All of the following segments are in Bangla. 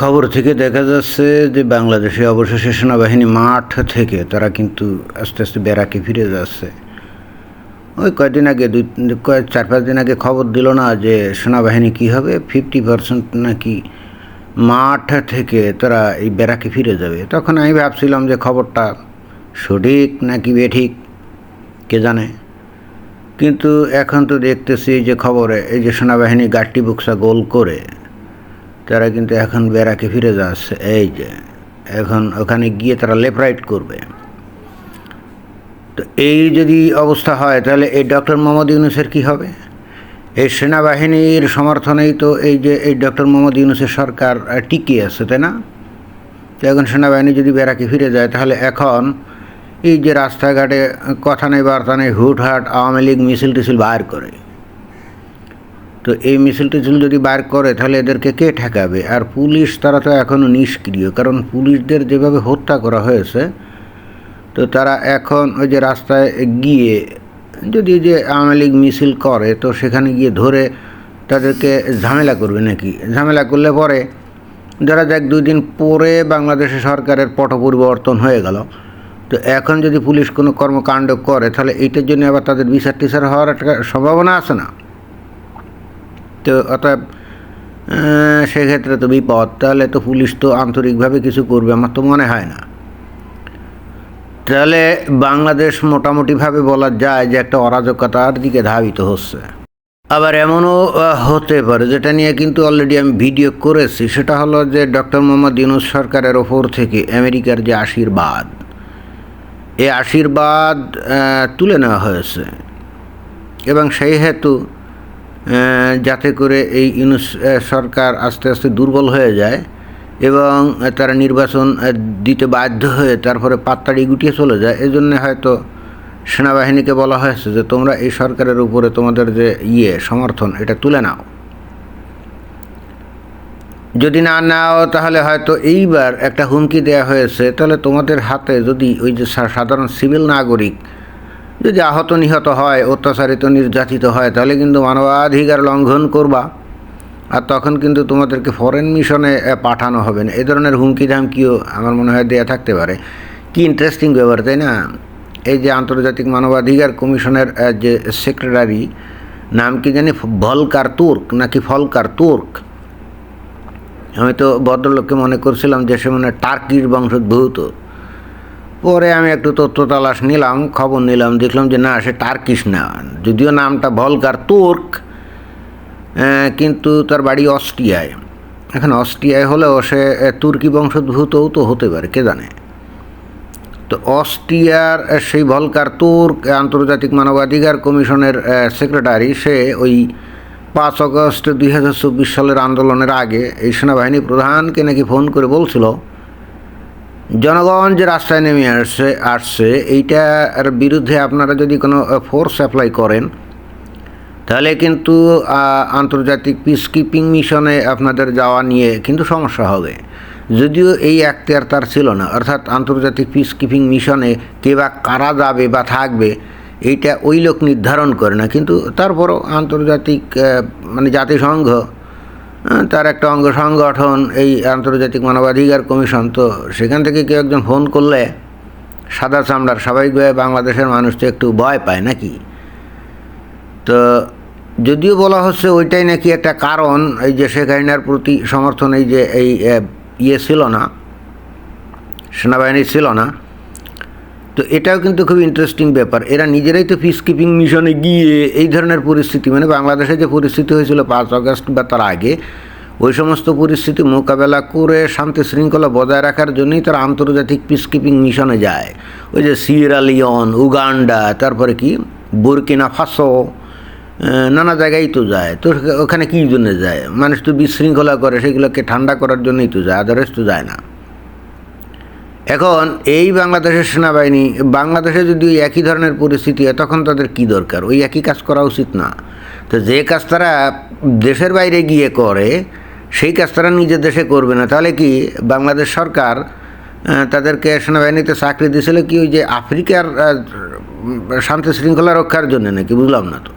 খবর থেকে দেখা যাচ্ছে যে বাংলাদেশে অবশেষে সেনাবাহিনী মাঠ থেকে তারা কিন্তু আস্তে আস্তে বেড়াকে ফিরে যাচ্ছে। ওই কয়েকদিন আগে দুই কয়েক চার, পাঁচ দিন আগে খবর দিল না যে সেনাবাহিনী কী হবে? ফিফটি পার্সেন্ট নাকি মাঠ থেকে তারা এই বেড়াকে ফিরে যাবে। তখন আমি ভাবছিলাম যে খবরটা সঠিক নাকি বেঠিক, কে জানে? কিন্তু এখন তো দেখতেছি যে খবরে এই যে সেনাবাহিনী গাট্টি বুকসা গোল করে তারা কিন্তু এখন বেড়াকে ফিরে যাচ্ছে এই যে। এখন ওখানে গিয়ে তারা লেফট রাইট করবে। তো এই যদি অবস্থা হয় তাহলে এই ডক্টর মোহাম্মদ ইউনুসের কী হবে? এই সেনাবাহিনীর সমর্থনেই তো এই যে এই ডক্টর মোহাম্মদ ইউনুসের সরকার আহ, টিকে আছে তাই না? তো এখন সেনাবাহিনী যদি বেড়াকে ফিরে যায় তাহলে এখন এই যে রাস্তাঘাটে কথা নেই বার্তা নেই হুটহাট আওয়ামী লীগ মিছিল টিছিল বার করে। তো এই মিছিল টিছিল যদি বার করে, তাহলে এদেরকে কে ঠেকাবে? আর পুলিশ, তারা তো এখনও নিষ্ক্রিয়, কারণ পুলিশদের যেভাবে হত্যা করা হয়েছে, তো তারা এখন ওই যে রাস্তায় গিয়ে যদি যে আওয়ামী লীগ মিছিল করে, তো সেখানে গিয়ে ধরে তাদেরকে ঝামেলা করবে নাকি? ঝামেলা করলে পরে যারা যাক দুই দিন পরে বাংলাদেশের সরকারের পট পরিবর্তন হয়ে গেল, তো এখন যদি পুলিশ কোনো কর্মকাণ্ড করে, তাহলে এইটার জন্য আবার তাদের বিচার টিচার হওয়ার একটা সম্ভাবনা আছে না? তো আহ, সেক্ষেত্রে তো বিপদ তাহলে তো পুলিশ তো আন্তরিকভাবে কিছু করবে আমার তো মনে হয় না। তাহলে বাংলাদেশ মোটামুটিভাবে বলা যায় যে একটা অরাজকতার দিকে ধাবিত হচ্ছে। আবার এমনও হতে পারে যেটা নিয়ে কিন্তু অলরেডি আমি ভিডিও করেছি সেটা হলো যে ডক্টর মোহাম্মদ ইউনুস সরকারের ওপর থেকে আমেরিকার যে আশীর্বাদ এ আশীর্বাদ তুলে নেওয়া হয়েছে। এবং সেই হেতু যাতে করে এই ইউনুস সরকার আস্তে আস্তে দুর্বল হয়ে যায় এবং তারা নির্বাচন দিতে বাধ্য হয়ে তারপরে পাত্তাড়ি গুটিয়ে চলে যায়। এজন্য হয়তো সেনাবাহিনীকে বলা হয়েছে যে, তোমরা এই সরকারের উপরে তোমাদের যে ইয়ে সমর্থন, এটা তুলে নাও। যদি না নাও, তাহলে হয়তো এইবার একটা হুমকি দেওয়া হয়েছে। তাহলে তোমাদের হাতে যদি ওই যে সাধারণ সিভিল নাগরিক যদি আহত নিহত হয়, অত্যাচারিত, নির্যাতিত হয়, তাহলে কিন্তু মানবাধিকার লঙ্ঘন করবা। আর তখন কিন্তু তোমাদেরকে ফরেন মিশনে পাঠানো হবে না। এ ধরনের হুমকি ধামকিও আমার মনে হয় দেয়া থাকতে পারে। কি ইন্টারেস্টিং ব্যাপার, তাই না? এই যে আন্তর্জাতিক মানবাধিকার কমিশনের যে সেক্রেটারি নাম কি জানি? ভলকার তুর্ক, নাকি ফলকার তুর্ক? আমি তো ভদ্রলোককে মনে করছিলাম যে সে মানে টার্কির বংশোদ্ভূত। পরে আমি একটু তথ্য তালাশ নিলাম, খবর নিলাম, দেখলাম যে না, সে টার্কিশ না যদিও নামটা ভলকার তুর্ক কিন্তু তার বাড়ি অস্ট্রিয়ায়। এখন অস্ট্রিয়ায় হলেও সে তুর্কি বংশোদ্ভূতও তো হতে পারে, কে জানে? তো অস্ট্রিয়ার সেই ভলকার তুর্ক আন্তর্জাতিক মানবাধিকার কমিশনের সেক্রেটারি, সে ওই পাঁচ আগস্ট দুই সালের আন্দোলনের আগে এই সেনাবাহিনী প্রধানকে নাকি ফোন করে বলছিল জনগণ যে রাস্তায় নেমে আসছে আসছে, এইটার বিরুদ্ধে আপনারা যদি কোনো ফোর্স অ্যাপ্লাই করেন, তাহলে কিন্তু আন্তর্জাতিক পিস কিপিং মিশনে আপনাদের যাওয়া নিয়ে কিন্তু সমস্যা হবে। যদিও এই এখতিয়ার তার ছিল না, অর্থাৎ আন্তর্জাতিক পিস কিপিং মিশনে কে বা কারা যাবে বা থাকবে, এইটা ওই লোক নির্ধারণ করে না। কিন্তু তারপরও আন্তর্জাতিক মানে জাতিসংঘ তার একটা অঙ্গ সংগঠন, এই আন্তর্জাতিক মানবাধিকার কমিশন, তো সেখান থেকে কেউ একজন ফোন করলে সাদা চামড়ার স্বাভাবিকভাবে বাংলাদেশের মানুষ তো একটু ভয় পায় নাকি? তো যদিও বলা হচ্ছে ওইটাই নাকি একটা কারণ, এই যে শেখ হাসিনার প্রতি সমর্থন, এই যে এই ইয়ে ছিল না, সেনাবাহিনী ছিল না তো এটাও কিন্তু খুব ইন্টারেস্টিং ব্যাপার। এরা নিজেরাই তো পিস কিপিং মিশনে গিয়ে এই ধরনের পরিস্থিতি মানে বাংলাদেশে যে পরিস্থিতি হয়েছিল পাঁচ আগস্ট বা তার আগে, ওই সমস্ত পরিস্থিতি মোকাবেলা করে শান্তি শৃঙ্খলা বজায় রাখার জন্যই তারা আন্তর্জাতিক পিস কিপিং মিশনে যায়। ওই যে সিয়েরা লিওন উগান্ডা তারপরে কি? বুরকিনা ফাসো নানা জায়গায় তো যায়। তো ওখানে কী জন্য যায়? মানুষ তো বিশৃঙ্খলা করে, সেগুলোকে ঠান্ডা করার জন্যই তো যায় আদারওয়াইজ তো যায় না। এখন এই বাংলাদেশের সেনাবাহিনী, বাংলাদেশে যদি ওই একই ধরনের পরিস্থিতি হয়, তখন তাদের কি দরকার? ওই একই কাজ করা উচিত না। তো যে কাজ তারা দেশের বাইরে গিয়ে করে, সেই কাজ তারা নিজের দেশে করবে না। তাহলে কি বাংলাদেশ সরকার তাদেরকে সেনাবাহিনীতে চাকরি দিয়েছিল কি ওই যে আফ্রিকার শান্তি শৃঙ্খলা রক্ষার জন্য নাকি? বুঝলাম না তো।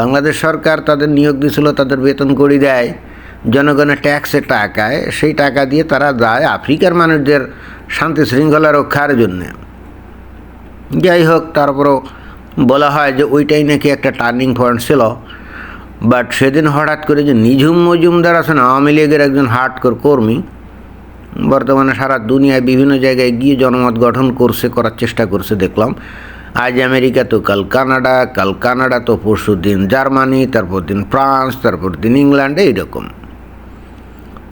বাংলাদেশ সরকার তাদের নিয়োগ দিয়েছিল, তাদের বেতন করি দেয়। জনগণের ট্যাক্সের টাকায় সেই টাকা দিয়ে তারা যায় আফ্রিকার মানুষদের শান্তি শৃঙ্খলা রক্ষার জন্যে। যাই হোক, তারপরও বলা হয় যে ওইটাই নাকি একটা টার্নিং পয়েন্ট ছিল। বাট সেদিন হঠাৎ করে যে নিঝুম মজুমদার আছেন আওয়ামী লীগের একজন হার্ডকোর কর্মী বর্তমানে সারা দুনিয়ায় বিভিন্ন জায়গায় গিয়ে জনমত গঠন করছে, করার চেষ্টা করছে, দেখলাম। আজ আমেরিকা তো কাল কানাডা কাল কানাডা তো পরশু দিন জার্মানি, তারপর দিন ফ্রান্স, তারপর দিন ইংল্যান্ড, এইরকম।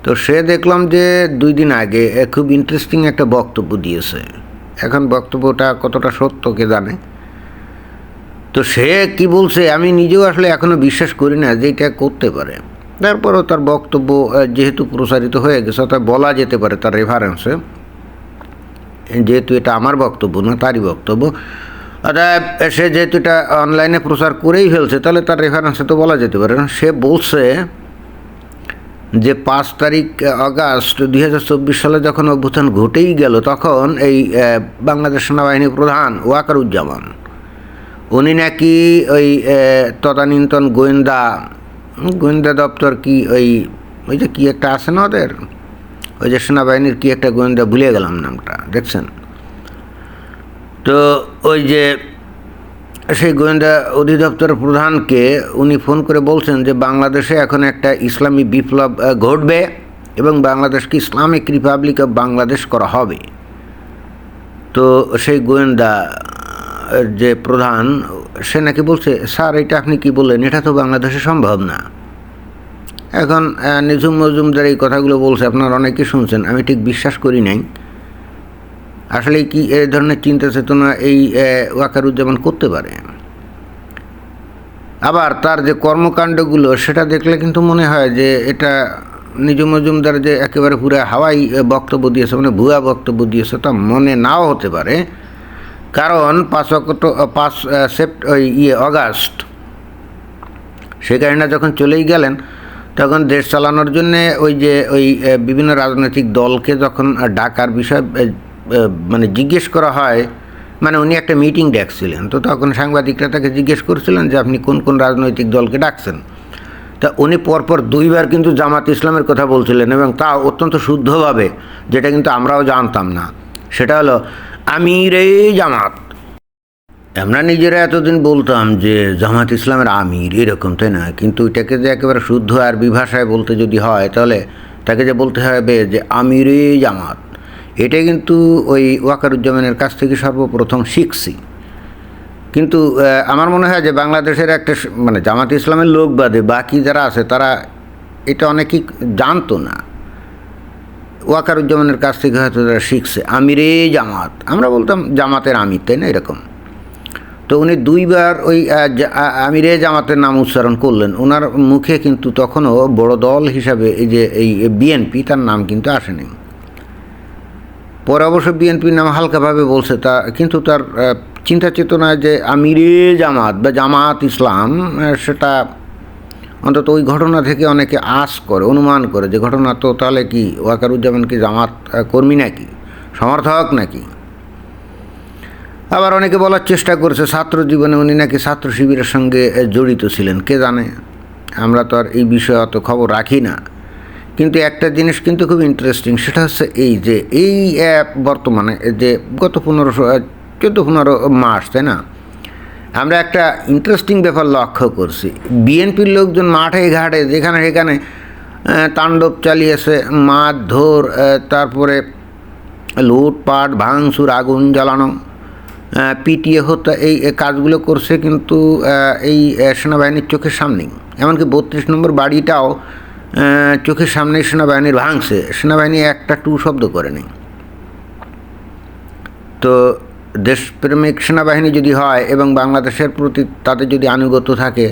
তো সে দেখলাম যে দুই দিন আগে খুব ইন্টারেস্টিং একটা বক্তব্য দিয়েছে। এখন বক্তব্যটা কতটা সত্য কে জানে? তো সে কি বলছে আমি নিজেও আসলে এখনও বিশ্বাস করি না যে এটা করতে পারে। তারপরও তার বক্তব্য যেহেতু প্রসারিত হয়ে গেছে তা বলা যেতে পারে তার রেফারেন্সে যেহেতু এটা আমার বক্তব্য না, তারই বক্তব্য। অর্থাৎ সে যেহেতু এটা অনলাইনে প্রচার করেই ফেলছে, তাহলে তার রেফারেন্সে তো বলা যেতে পারে না। সে বলছে যে পাঁচ তারিখ আগস্ট দুই হাজার চব্বিশ সালে যখন অভ্যুত্থান ঘটেই গেল, তখন এই বাংলাদেশ সেনাবাহিনীর প্রধান ওয়াকারুজ্জামান, উনি নাকি ওই তদানীন্তন গোয়েন্দা গোয়েন্দা দপ্তর কি ওই ওই যে কী একটা আছে না ওদের? ওই যে সেনাবাহিনীর কী একটা গোয়েন্দা ভুলে গেলাম নামটা, দেখছেন? তো ওই যে সেই গোয়েন্দা অধিদপ্তর প্রধানকে উনি ফোন করে বলছেন যে বাংলাদেশে এখন একটা ইসলামী বিপ্লব ঘটবে এবং বাংলাদেশকে ইসলামিক রিপাবলিক অফ বাংলাদেশ করা হবে। তো সেই গোয়েন্দা যে প্রধান, সে নাকি বলছে, স্যার, এটা আপনি কি বললেন? এটা তো বাংলাদেশে সম্ভব না। এখন নিঝুম মজুমদার এই কথাগুলো বলছে, আপনারা অনেকে শুনছেন, আমি ঠিক বিশ্বাস করি নাই। আসলে কি এই ধরনের চিন্তা চেতনা এই আহ, ওয়াকারুজ্জামান করতে পারে? আবার তার যে কর্মকাণ্ডগুলো সেটা দেখলে কিন্তু মনে হয় যে এটা নিজ মজুমদার যে একেবারে পুরো হাওয়াই বক্তব্য দিয়েছে মানে ভুয়া বক্তব্য দিয়েছে তা মনে নাও হতে পারে। কারণ পাঁচ অক্ট পাঁচ সেপ্ট ওই ইয়ে অগাস্ট সেখানে যখন চলেই গেলেন তখন দেশ চালানোর জন্যে ওই যে ওই বিভিন্ন রাজনৈতিক দলকে যখন ডাকার বিষয় মানে জিজ্ঞেস করা হয় মানে উনি একটা মিটিং ডাকছিলেন। তো তখন সাংবাদিকরা তাকে জিজ্ঞেস করছিলেন যে আপনি কোন কোন রাজনৈতিক দলকে ডাকছেন? তা উনি পরপর দুইবার কিন্তু জামাত ইসলামের কথা বলছিলেন এবং তা অত্যন্ত শুদ্ধভাবে, যেটা কিন্তু আমরাও জানতাম না। সেটা হলো, আমির জামাত। আমরা নিজেরা এতদিন বলতাম যে জামাত ইসলামের আমির এরকম, তাই না? কিন্তু এটাকে যে একেবারে শুদ্ধ আরবি ভাষায় বলতে যদি হয়, তাহলে তাকে যে বলতে হবে যে আমিরে জামাত। এটা কিন্তু ওই ওয়াকারুজ্জামানের কাছ থেকে সর্বপ্রথম শিখছি। কিন্তু আমার মনে হয় যে বাংলাদেশের একটা মানে জামাত ইসলামের লোক বাদে বাকি যারা আছে, তারা এটা অনেকেই জানতো না। ওয়াকারুজ্জামানের কাছ থেকে হয়তো তারা শিখছে, আমিরে জামাত। আমরা বলতাম জামাতের আমির, তাই না? এরকম। তো উনি দুইবার ওই আমিরে জামাতের নাম উচ্চারণ করলেন। ওনার মুখে কিন্তু তখনও বড় দল হিসাবে এই যে, এই বিএনপি, তার নাম কিন্তু আসেনি। পরে অবশ্য বিএনপির নাম হালকাভাবে বলছে, তা কিন্তু তার চিন্তা চেতনায় যে আমিরে জামাত বা জামাত ইসলাম সেটা অন্তত ওই ঘটনা থেকে অনেকে আশ করে, অনুমান করে যে ঘটনা তো তাহলে কি ওয়াকারুজ্জামান কি জামাত কর্মী নাকি? সমর্থক নাকি? আবার অনেকে বলার চেষ্টা করেছে, ছাত্র জীবনে উনি নাকি ছাত্র শিবিরের সঙ্গে জড়িত ছিলেন, কে জানে? আমরা তো আর এই বিষয়ে অত খবর রাখি না। কিন্তু একটা জিনিস কিন্তু খুব ইন্টারেস্টিং সেটা হচ্ছে এই যে, এই অ্যাপ বর্তমানে যে গত পনেরোশো চোদ্দ পনেরো মাস, তাই না? আমরা একটা ইন্টারেস্টিং ব্যাপার লক্ষ্য করছি। বিএনপির লোকজন মাঠে ঘাটে, যেখানে সেখানে তাণ্ডব চালিয়েছে, মারধর তারপরে লুটপাট, ভাঙচুর, আগুন জ্বালানো পিটিয়ে হত্যা, এই কাজগুলো করছে কিন্তু এই সেনাবাহিনীর চোখের সামনেই। এমনকি বত্রিশ নম্বর বাড়িটাও চোখের সামনেই সেনাবাহিনীর ভাঙছে। সেনাবাহিনী একটা টু শব্দ করেনি। তো দেশপ্রেমিক সেনাবাহিনী যদি হয় এবং বাংলাদেশের প্রতি তাদের যদি আনুগত্য থাকে,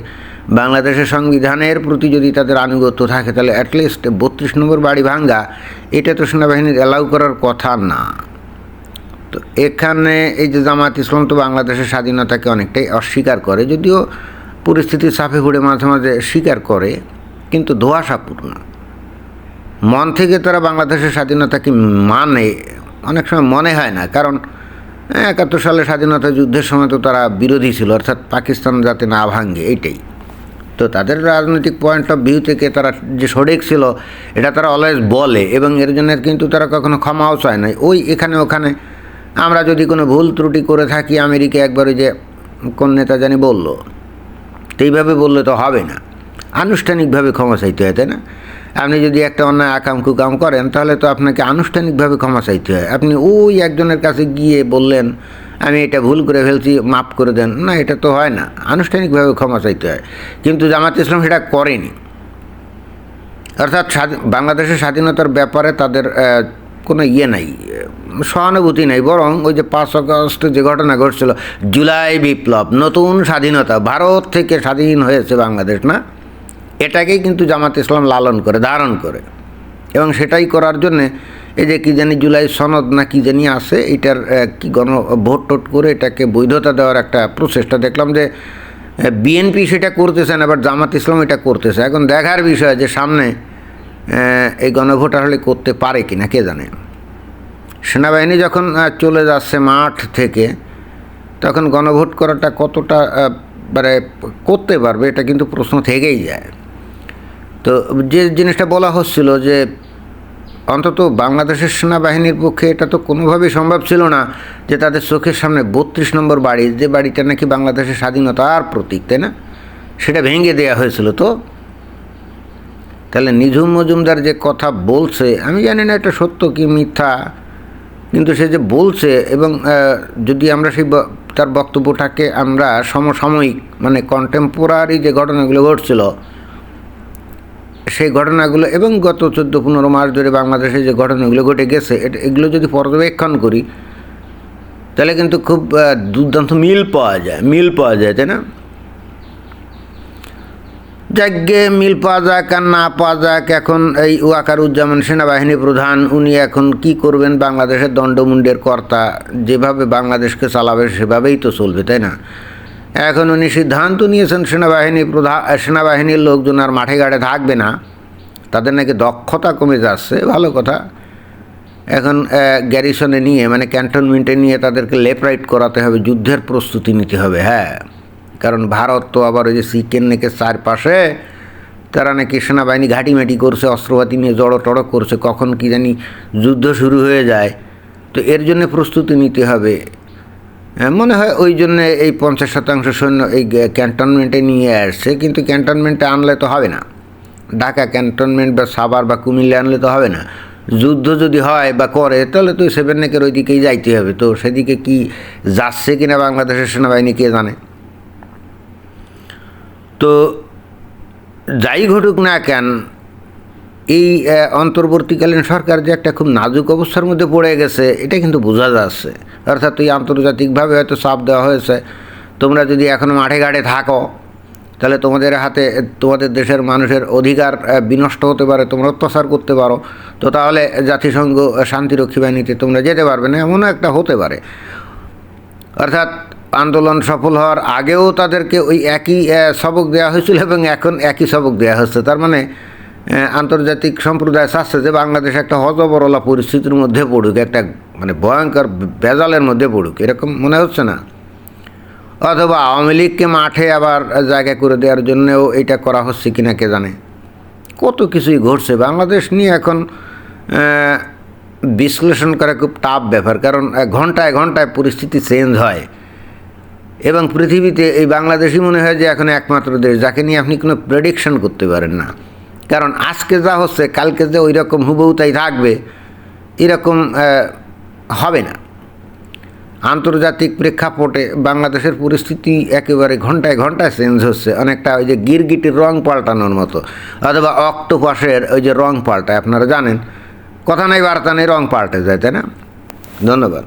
বাংলাদেশের সংবিধানের প্রতি যদি তাদের আনুগত্য থাকে, তাহলে অ্যাটলিস্ট বত্রিশ নম্বর বাড়ি ভাঙ্গা এটা তো সেনাবাহিনীর অ্যালাউ করার কথা না। তো এখানে এই যে জামাত ইসলাম তো বাংলাদেশের স্বাধীনতাকে অনেকটাই অস্বীকার করে, যদিও পরিস্থিতির চাপে পড়ে মাঝে মাঝে স্বীকার করে। কিন্তু ধোয়াশাপূর্ণ। মন থেকে তারা বাংলাদেশের স্বাধীনতাকে মানে অনেক সময় মনে হয় না। কারণ একাত্তর সালে স্বাধীনতা যুদ্ধের সময় তো তারা বিরোধী ছিল, অর্থাৎ পাকিস্তান যাতে না ভাঙে, এইটাই। তো তাদের রাজনৈতিক পয়েন্ট অফ ভিউ থেকে তারা যে সঠিক ছিল, এটা তারা অলওয়েজ বলে এবং এর জন্য কিন্তু তারা কখনো ক্ষমাও চায় না ওই এখানে ওখানে আমরা যদি কোনো ভুল ত্রুটি করে থাকি, আমেরিকা একবার যে কোন নেতা জানি বলল, তো এইভাবে বললে তো হবে না। আনুষ্ঠানিকভাবে ক্ষমা চাইতে হয়, তাই না? আপনি যদি একটা অন্যায় আকাম কুকাম করেন, তাহলে তো আপনাকে আনুষ্ঠানিকভাবে ক্ষমা চাইতে হয়। আপনি ওই একজনের কাছে গিয়ে বললেন, আমি এটা ভুল করে ফেলছি, মাফ করে দেন। না, এটা তো হয় না। আনুষ্ঠানিকভাবে ক্ষমা চাইতে হয়। কিন্তু জামাত ইসলাম সেটা করেনি। অর্থাৎ বাংলাদেশের স্বাধীনতার ব্যাপারে তাদের কোনো ইয়ে নাই, সহানুভূতি নাই। বরং ওই যে পাঁচ আগস্ট যে ঘটনা ঘটছিল, জুলাই বিপ্লব, নতুন স্বাধীনতা, ভারত থেকে স্বাধীন হয়েছে বাংলাদেশ, না? এটাকেই কিন্তু জামাত ইসলাম লালন করে, ধারণ করে। এবং সেটাই করার জন্যে এই যে কী জানি জুলাই সনদ না কী জানি আছে, এটার কি গণ ভোট টোট করে এটাকে বৈধতা দেওয়ার একটা প্রচেষ্টা দেখলাম যে বিএনপি সেটা করতেছে না, আবার জামাত ইসলাম এটা করতেছে। এখন দেখার বিষয় যে সামনে এই গণভোট আসলে করতে পারে কি না কে জানে। সেনাবাহিনী যখন চলে যাচ্ছে মাঠ থেকে, তখন গণভোট করাটা কতটা মানে করতে পারবে, এটা কিন্তু প্রশ্ন থেকেই যায়। তো যে জিনিসটা বলা হচ্ছিল যে অন্তত বাংলাদেশের সেনাবাহিনীর পক্ষে এটা তো কোনোভাবেই সম্ভব ছিল না যে তাদের চোখের সামনে বত্রিশ নম্বর বাড়ি, যে বাড়িটা নাকি বাংলাদেশের স্বাধীনতার প্রতীক, তাই না? সেটা ভেঙে দেওয়া হয়েছিল তো। তাহলে নিঝুম মজুমদার যে কথা বলছে, আমি জানি না এটা সত্য কি মিথ্যা, কিন্তু সে যে বলছে এবং যদি আমরা সেই তার বক্তব্যটাকে আমরা সমসাময়িক মানে কন্টেম্পোরারি যে ঘটনাগুলো ঘটছিল সেই ঘটনাগুলো এবং গত চোদ্দ পনেরো মাস ধরে বাংলাদেশে যে ঘটনাগুলো ঘটে গেছে, এটা, এগুলো যদি পর্যবেক্ষণ করি, তাহলে কিন্তু খুব দুর্দান্ত মিল পাওয়া যায়, মিল পাওয়া যায়, তাই না? যাজ্ঞে মিল পাওয়া যাক আর না পাওয়া যাক, এখন এই ওয়াকারুজ্জামান সেনাবাহিনী প্রধান, উনি এখন কি করবেন? বাংলাদেশের দণ্ডমুণ্ডের কর্তা, যেভাবে বাংলাদেশকে চালাবে, সেভাবেই তো চলবে, তাই না? এখন উনি সিদ্ধান্ত নিয়েছেন সেনাবাহিনী প্রধান সেনাবাহিনীর লোকজন আর মাঠে ঘাটে থাকবে না। তাদের নাকি দক্ষতা কমে যাচ্ছে, ভালো কথা। এখন গ্যারিসনে নিয়ে মানে ক্যান্টনমেন্টে নিয়ে তাদেরকে লেফট রাইট করাতে হবে, যুদ্ধের প্রস্তুতি নিতে হবে হ্যাঁ। কারণ ভারত তো আবার ওই যে সিকেন নেকে চারপাশে, তারা নাকি সেনাবাহিনী ঘাটিমাটি করছে, অস্ত্রপাতি নিয়ে জড়ো টড়ো করছে, কখন কি জানি যুদ্ধ শুরু হয়ে যায়। তো এর জন্য প্রস্তুতি নিতে হবে। মনে হয় ওই জন্যে এই পঞ্চাশ শতাংশ সৈন্য এই ক্যান্টনমেন্টে নিয়ে আসছে, কিন্তু ক্যান্টনমেন্টে আনলে তো হবে না। ঢাকা ক্যান্টনমেন্ট বা সাভার বা কুমিল্লা আনলে তো হবে না। যুদ্ধ যদি হয় বা করে, তাহলে তো সেভেন নেকের ওই দিকেই যাইতে হবে। তো সেদিকে কি যাচ্ছে কিনা বাংলাদেশের সেনাবাহিনী কে জানে? তো যাই ঘটুক না কেন এই অন্তর্বর্তীকালীন সরকার যে একটা খুব নাজুক অবস্থার মধ্যে পড়ে গেছে, এটা কিন্তু বোঝা যাচ্ছে। অর্থাৎ এই আন্তর্জাতিকভাবে হয়তো চাপ দেওয়া হয়েছে। তোমরা যদি এখনও মাঠে ঘাটে থাকো, তাহলে তোমাদের হাতে, তোমাদের দেশের মানুষের অধিকার বিনষ্ট হতে পারে, তোমরা অত্যাচার করতে পারো। তো তাহলে জাতিসংঘ শান্তিরক্ষী বাহিনীতে তোমরা যেতে পারবে না, এমনও একটা হতে পারে। অর্থাৎ আন্দোলন সফল হওয়ার আগেও তাদেরকে ওই একই সবক দেওয়া হয়েছিল এবং এখন একই সবক দেওয়া হচ্ছে। তার মানে আন্তর্জাতিক সম্প্রদায় চাচ্ছে যে বাংলাদেশ একটা হজবরলা পরিস্থিতির মধ্যে পড়ুক, একটা মানে ভয়ঙ্কর বেজালের মধ্যে পড়ুক, এরকম মনে হচ্ছে না? অথবা আওয়ামী লীগকে মাঠে আবার জায়গা করে দেওয়ার জন্যও এটা করা হচ্ছে কিনা কে জানে? কত কিছুই ঘটছে। বাংলাদেশ নিয়ে এখন বিশ্লেষণ করা খুব টাফ ব্যাপার, কারণ ঘন্টায় ঘন্টায় পরিস্থিতি চেঞ্জ হয়। এবং পৃথিবীতে এই বাংলাদেশই মনে হয় যে এখন একমাত্র দেশ, যাকে নিয়ে আপনি কোনো প্রেডিকশন করতে পারেন না। কারণ আজকে যা হচ্ছে, কালকে যে ওই রকম হুবহু তাই থাকবে, এরকম হবে না। আন্তর্জাতিক প্রেক্ষাপটে বাংলাদেশের পরিস্থিতি একেবারে ঘন্টায় ঘন্টায় চেঞ্জ হচ্ছে। অনেকটা ওই যে গিরগিটির রং পাল্টানোর মতো, অথবা অক্টোপাসের ওই যে রং পাল্টায়, আপনারা জানেন। কথা নাই, বার্তা নেই, রং পাল্টে যায়, তাই না? ধন্যবাদ।